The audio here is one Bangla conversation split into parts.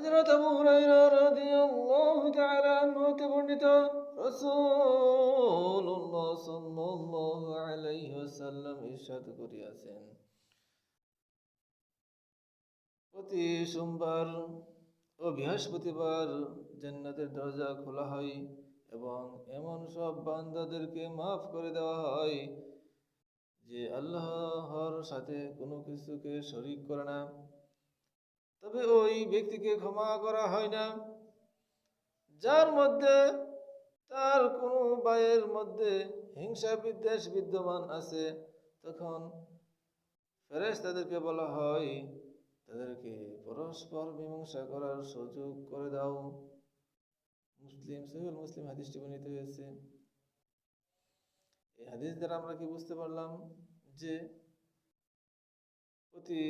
হযরত আবু হুরায়রা রাদিয়াল্লাহু তাআলা আনহু হতে বর্ণিত রাসূলুল্লাহ সাল্লাল্লাহু আলাইহি ওয়াসাল্লাম ইরশাদ করিয়াছেন। প্রতি সোমবার ও বৃহস্পতিবার জান্নাতের দরজা খোলা হয় এবং এমন সব বান্দাদেরকে মাফ করে দেওয়া হয় যে আল্লাহর সাথে কোনো কিছুকে শরিক করে না। তবে ওই ব্যক্তিকে ক্ষমা করা হয় না। যার মধ্যে তার কোনো বায়ের মধ্যে হিংসা বিদ্বেষ বিদ্যমান আছে, তখন ফেরেশ তাদেরকে বলা হয়, তাদেরকে পরস্পর মীমাংসা করার সুযোগ করে দাও। মুসলিম সহিউল মুসলিম হাদিসটি বর্ণিত হয়েছে। এই হাদিস দ্বারা আমরা কি বুঝতে পারলাম যে প্রতি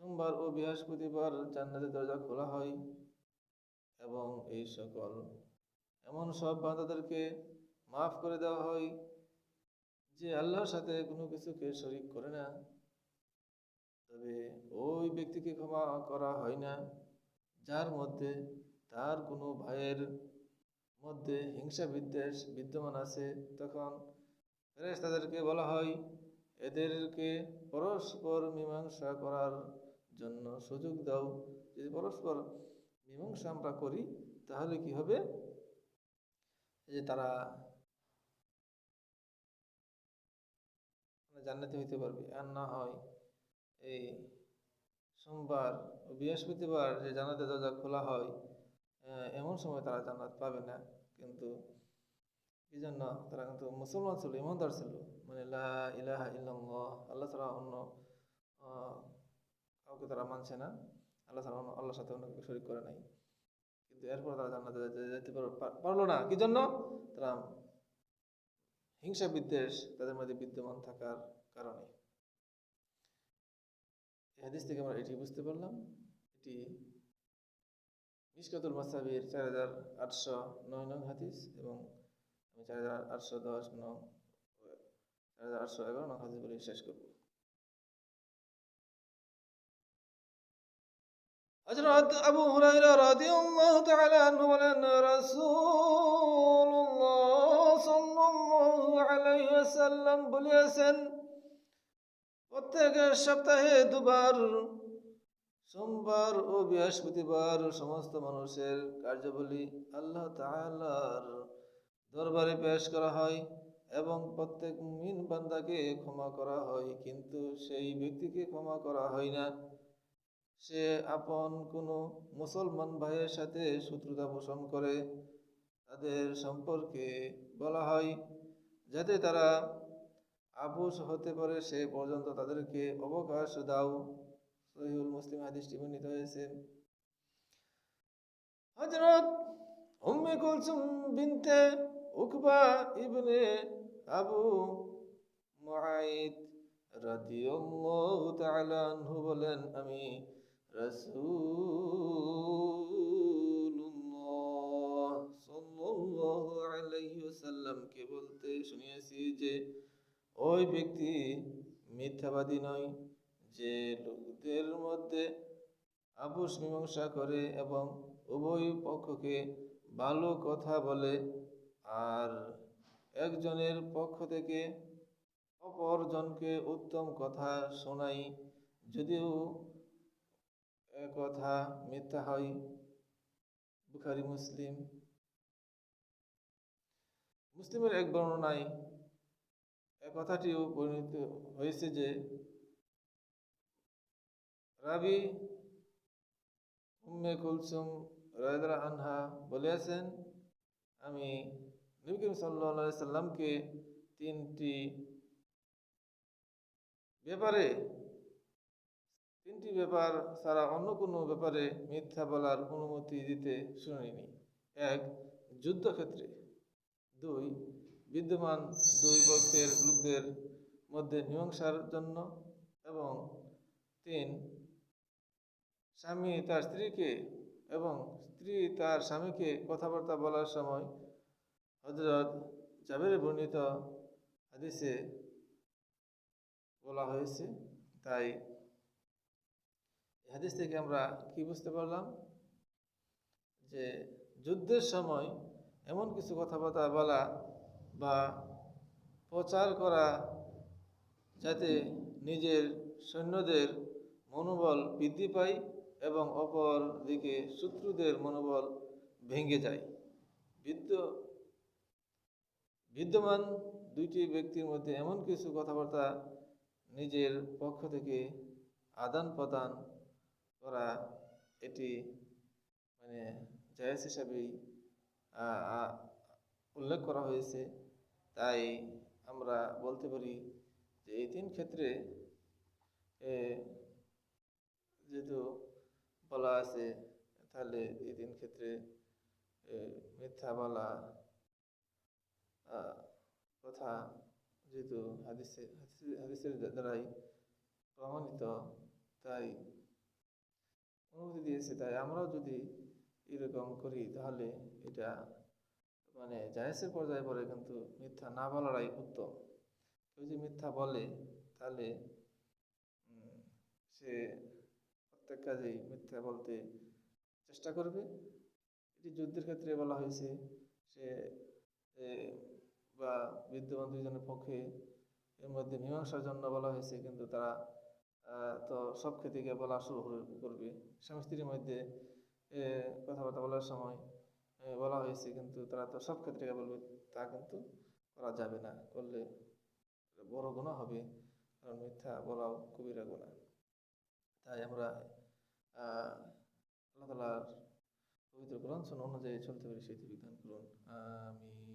সোমবার ও বৃহস্পতিবার জান্নাতের দরজা খোলা হয় এবং এই সকল এমন সব বান্দাদেরকে মাফ করে দেওয়া হয় যে আল্লাহর সাথে কোনো কিছুকে শরিক করে না। তবে ওই ব্যক্তিকে ক্ষমা করা হয় না, যার মধ্যে তার কোনো ভাইয়ের মধ্যে হিংসা বিদ্বেষ বিদ্যমান আছে, তখন তাদেরকে বলা হয়, এদেরকে পরস্পর মীমাংসা করার জন্য সুযোগ দাও। যদি পরস্পর মীমাংসা আমরা করি, তাহলে কি হবে? যে তারা জান্নাতি হইতে পারবে। আর না হয় এই সোমবার বৃহস্পতিবার যে জান্নাতের দরজা খোলা হয় এমন সময় তারা জান্নাত পাবে না। কিন্তু এই জন্য? তারা কিন্তু মুসলমান ছিল, ইমানদার ছিল। মানে ইলাহা ইল্লাল্লাহ, আল্লাহ ছাড়া অন্য কাউকে তারা মানছে না, আল্লাহ অন্য আল্লাহর সাথে অন্য কাউকে শরীক করে নাই। কিন্তু এরপর তারা জান্নাতে যেতে- যেতে পার- পার- পারল না। কি জন্য? তারা হিংসা বিদ্বেষ তাদের মধ্যে বিদ্যমান থাকার কারণে। হাদিস থেকে আমরা এটি বুঝতে পারলাম। এটি মিসকাতুল মাসাবির চার হাজার আটশো নয় নং হাদিস এবং আমি চার হাজার আটশো দশ নং, চার হাজার আটশো এগারো নং হাদিস বলে শেষ করব। হযরত আবু হুরায়রা রাদিয়াল্লাহু তাআলা আনহু বলেন, রাসূলুল্লাহ সাল্লাল্লাহু আলাইহি ওয়াসাল্লাম সপ্তাহে দুবার, সোমবার ও বৃহস্পতিবার সমস্ত মানুষের কার্যাবলী আল্লাহ তাআলার দরবারে পেশ করা হয় এবং প্রত্যেক মিন বান্দাকে ক্ষমা করা হয়, কিন্তু সেই ব্যক্তিকে ক্ষমা করা হয় না। সে আপন কোনো মুসলমান ভাইয়ের সাথে শত্রুতা পোষণ করে। তাদের সম্পর্কে বলা হয়, যাতে তারা আপুস হতে পারে সে পর্যন্ত তাদেরকে অবকাশ দাও। সহিউল মুসলিম হাদিসটি বর্ণিত হয়েছে। হযরত উম্মে কুলসুম বিনতে উকবা ইবনে আবু মুআইদ রাদিয়াল্লাহু তাআলা আনহু বলেন, আমি রাসূলুল্লাহ সাল্লাল্লাহু আলাইহি ওয়াসাল্লামকে বলতে শুনিয়েছি যে, ওই ব্যক্তি মিথ্যাবাদী নয়, যে লোকদের মধ্যে আপোষ মীমাংসা করে এবং উভয় পক্ষকে ভালো কথা বলে আর একজনের পক্ষ থেকে অপরজনকে উত্তম কথা শোনাই যদিও কথা মিথ্যা হয়। বুখারি, মুসলিম। মুসলিমের এক বর্ণনায় এ কথাটিও পরিণত হয়েছে যে, রাবি উম্মে কুলসুম রায়দরা আনহা বলেছেন, আমি নবী করিম সাল্লা সাল্লামকে তিনটি ব্যাপারে তিনটি ব্যাপার ছাড়া অন্য কোনো ব্যাপারে মিথ্যা বলার অনুমতি দিতে শুনিনি। এক, যুদ্ধক্ষেত্রে। দুই, বিদ্যমান দুই পক্ষের লোকদের মধ্যে মীমাংসার জন্য। এবং তিন, স্বামী তার স্ত্রীকে এবং স্ত্রী তার স্বামীকে কথাবার্তা বলার সময় হজরত জাবের বর্ণিত হাদিসে বলা হয়েছে। তাই হাদিস থেকে আমরা কি বুঝতে পারলাম? যে যুদ্ধের সময় এমন কিছু কথাবার্তা বলা বা প্রচার করা যাতে নিজের সৈন্যদের মনোবল বৃদ্ধি পায় এবং অপর দিকে শত্রুদের মনোবল ভেঙে যায়। বিদ্য বিদ্যমান দুইটি ব্যক্তির মধ্যে এমন কিছু কথাবার্তা নিজের পক্ষ থেকে আদান প্রদান করা এটি মানে জায়েজ হিসাবেই উল্লেখ করা হয়েছে। তাই আমরা বলতে পারি যে এই তিন ক্ষেত্রে যেহেতু বলা আছে, তাহলে এই তিন ক্ষেত্রে মিথ্যা বলা কথা যেহেতু হাদিসে, হাদিসে- হাদিসের দ্বারাই প্রমাণিত, তাই অনুমতি দিয়েছে, তাই আমরাও যদি এরকম করি, তাহলে এটা মানে জায়েজের পর্যায়ে পড়ে কিন্তু মিথ্যা না বলাটাই উত্তম। কেউ যদি মিথ্যা বলে, তাহলে সে প্রত্যেক কাজেই মিথ্যা বলতে চেষ্টা করবে। এটি যুদ্ধের ক্ষেত্রে বলা হয়েছে, সে বা বিদ্যমান দুইজনের পক্ষে এর মধ্যে মীমাংসার জন্য বলা হয়েছে, কিন্তু তারা তো সব ক্ষেত্রে বলা শুরু করে- করবে। স্বামী স্ত্রীর মধ্যে কথাবার্তা বলার সময় বলা হয়েছে কিন্তু তারা তো সব ক্ষেত্রে বলবে, তা কিন্তু করা যাবে না। করলে বড় গুণা হবে, কারণ মিথ্যা বলাও কবিরা গুণা তাই আমরা আল্লাহ তালার পবিত্র গ্রন্থ অনুযায়ী চলতে পারি সেটি বিধান করুন। আমি